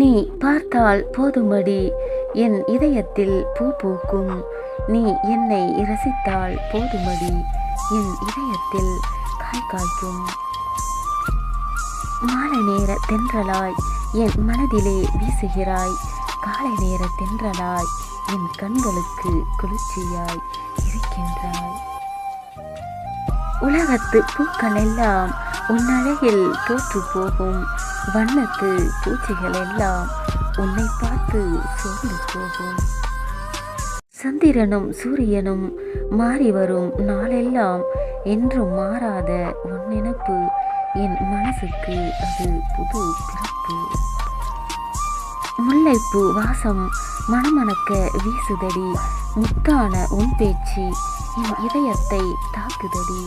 நீ பார்த்தால் போதுமடி. என் இதயத்தில் பூ பூக்கும். நீ என்னை ரசித்தால் போதுமடி. என் இதயத்தில் காய் காய்க்கும். மாலை நேர தென்றலாய் என் மனதிலே வீசுகிறாய். காலை நேர தென்றலாய் என் கண்களுக்கு குளிர்ச்சியாய் இருக்கின்றாய். உலகத்து பூக்கள் எல்லாம் உன் அழகில் தோற்று போகும் வண்ணத்து பூச்சிகள் எல்லாம் உன்னை பார்த்து சோர்ந்து போகும். சந்திரனும் சூரியனும் மாறி வரும் நாளெல்லாம் என்றும் மாறாத உன் நினப்பு என் மனசுக்கு அது புது பிறப்பு. முல்லைப்பூ வாசம் மணமணக்க வீசுதடி முத்தான உன் பேச்சு என் இதயத்தை தாக்குதடி.